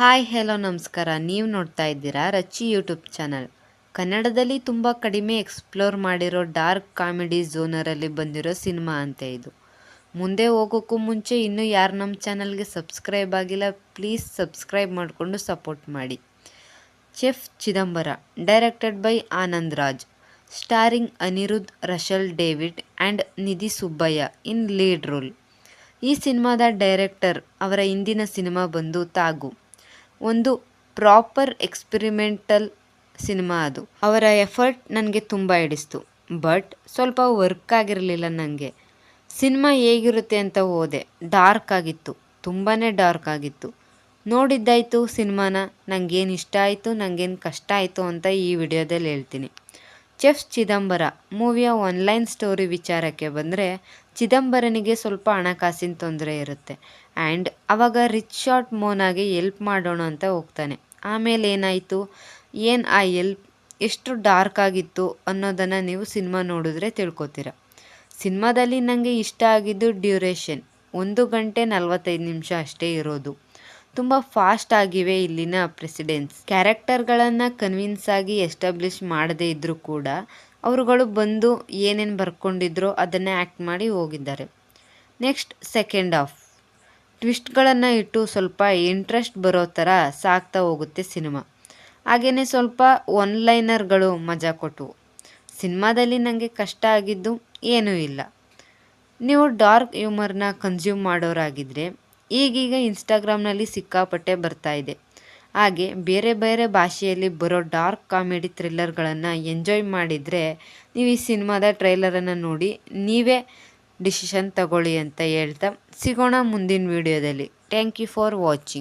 Hi, hello, ನಮಸ್ಕಾರ. ನೀವು ನೋಡ್ತಾ ಇದ್ದೀರಾ ರಚ್ಚಿ ಯೂಟ್ಯೂಬ್ ಚಾನಲ್. ಕನ್ನಡದಲ್ಲಿ ತುಂಬ ಕಡಿಮೆ ಎಕ್ಸ್ಪ್ಲೋರ್ ಮಾಡಿರೋ ಡಾರ್ಕ್ ಕಾಮಿಡಿ ಝೋನರಲ್ಲಿ ಬಂದಿರೋ ಸಿನಿಮಾ ಅಂತ ಇದು. ಮುಂದೆ ಹೋಗೋಕ್ಕೂ ಮುಂಚೆ ಇನ್ನೂ ಯಾರು ನಮ್ಮ ಚಾನಲ್ಗೆ ಸಬ್ಸ್ಕ್ರೈಬ್ ಆಗಿಲ್ಲ ಪ್ಲೀಸ್ ಸಬ್ಸ್ಕ್ರೈಬ್ ಮಾಡಿಕೊಂಡು ಸಪೋರ್ಟ್ ಮಾಡಿ. Chef Chidambara directed by Anand Raj. Starring Aniruddh Rachel, David and Nidhi Subbaiah in lead role ಈ ಸಿನಿಮಾದ ಡೈರೆಕ್ಟರ್ ಅವರ ಹಿಂದಿನ ಸಿನಿಮಾ ಬಂದು ತಾಗು. ಒಂದು ಪ್ರಾಪರ್ ಎಕ್ಸ್ಪಿರಿಮೆಂಟಲ್ ಸಿನಿಮಾ ಅದು. ಅವರ ಎಫರ್ಟ್ ನನಗೆ ತುಂಬ ಹಿಡಿಸ್ತು. ಬಟ್ ಸ್ವಲ್ಪ ವರ್ಕ್ ಆಗಿರಲಿಲ್ಲ ನನಗೆ ಸಿನಿಮಾ ಹೇಗಿರುತ್ತೆ ಅಂತ ಹೋದೆ ಡಾರ್ಕ್ ಆಗಿತ್ತು. ತುಂಬಾ ಡಾರ್ಕ್ ಆಗಿತ್ತು. ನೋಡಿದ್ದಾಯಿತು ಸಿನಿಮಾನ. ನನಗೇನು ಇಷ್ಟ ಆಯಿತು ನನಗೇನು ಕಷ್ಟ ಆಯಿತು ಅಂತ ಈ ವಿಡಿಯೋದಲ್ಲಿ ಹೇಳ್ತೀನಿ. ಚೆಫ್ ಚಿದಂಬರ ಮೂವಿಯ ಆನ್ಲೈನ್ ಸ್ಟೋರಿ ವಿಚಾರಕ್ಕೆ ಬಂದರೆ ಚಿದಂಬರನಿಗೆ ಸ್ವಲ್ಪ ಹಣಕಾಸಿನ ತೊಂದರೆ ಇರುತ್ತೆ. ಆ್ಯಂಡ್ ಅವಾಗ ರಿಚ್ ಶಾರ್ಟ್ ಮೋನಾಗೆ ಎಲ್ಪ್ ಮಾಡೋಣ ಅಂತ ಹೋಗ್ತಾನೆ. ಆಮೇಲೆ ಏನಾಯಿತು? ಏನು ಆ ಎಲ್ಪ್ ಎಷ್ಟು ಡಾರ್ಕ್ ಆಗಿತ್ತು ಅನ್ನೋದನ್ನು ನೀವು ಸಿನಿಮಾ ನೋಡಿದ್ರೆ ತಿಳ್ಕೊತೀರ. ಸಿನಿಮಾದಲ್ಲಿ ನನಗೆ ಇಷ್ಟ ಆಗಿದ್ದು ಡ್ಯೂರೇಷನ್ ಒಂದು ಗಂಟೆ ನಲವತ್ತೈದು ನಿಮಿಷ ಅಷ್ಟೇ ಇರೋದು. ತುಂಬ ಫಾಸ್ಟ್ ಆಗಿವೆ ಇಲ್ಲಿನ ಪ್ರೆಸಿಡೆನ್ಸ್ ಕ್ಯಾರೆಕ್ಟರ್ಗಳನ್ನು ಕನ್ವಿನ್ಸ್ ಆಗಿ ಎಸ್ಟಾಬ್ಲಿಷ್ ಮಾಡದೇ ಇದ್ದರೂ ಕೂಡ ಅವರುಗಳು ಬಂದು ಏನೇನು ಬರ್ಕೊಂಡಿದ್ರೋ ಅದನ್ನೇ ಆ್ಯಕ್ಟ್ ಮಾಡಿ ಹೋಗಿದ್ದಾರೆ. ನೆಕ್ಸ್ಟ್ ಸೆಕೆಂಡ್ ಹಾಫ್ ಟ್ವಿಸ್ಟ್ಗಳನ್ನು ಇಟ್ಟು ಸ್ವಲ್ಪ ಇಂಟ್ರೆಸ್ಟ್ ಬರೋ ಥರ ಸಾಕ್ತಾ ಹೋಗುತ್ತೆ ಸಿನಿಮಾ ಹಾಗೆಯೇ ಸ್ವಲ್ಪ ಒನ್ ಲೈನರ್ಗಳು ಮಜಾ ಕೊಟ್ಟವು ಸಿನಿಮಾದಲ್ಲಿ ನನಗೆ ಕಷ್ಟ ಆಗಿದ್ದು ಏನೂ ಇಲ್ಲ. ನೀವು ಡಾರ್ಕ್ ಹ್ಯೂಮರ್ನ ಕನ್ಸ್ಯೂಮ್ ಮಾಡೋರಾಗಿದ್ದರೆ ಈಗೀಗ ಇನ್ಸ್ಟಾಗ್ರಾಮ್ನಲ್ಲಿ ಸಿಕ್ಕಾಪಟ್ಟೆ ಬರ್ತಾ ಇದೆ. ಹಾಗೆ ಬೇರೆ ಬೇರೆ ಭಾಷೆಯಲ್ಲಿ ಬರೋ ಡಾರ್ಕ್ ಕಾಮಿಡಿ ಥ್ರಿಲ್ಲರ್ಗಳನ್ನು ಎಂಜಾಯ್ ಮಾಡಿದರೆ ನೀವು ಈ ಸಿನಿಮಾದ ಟ್ರೈಲರನ್ನು ನೋಡಿ ನೀವೇ ಡಿಸಿಷನ್ ತಗೊಳ್ಳಿ ಅಂತ ಹೇಳ್ತಾ ಸಿಗೋಣ ಮುಂದಿನ ವಿಡಿಯೋದಲ್ಲಿ ಥ್ಯಾಂಕ್ ಯು ಫಾರ್ ವಾಚಿಂಗ್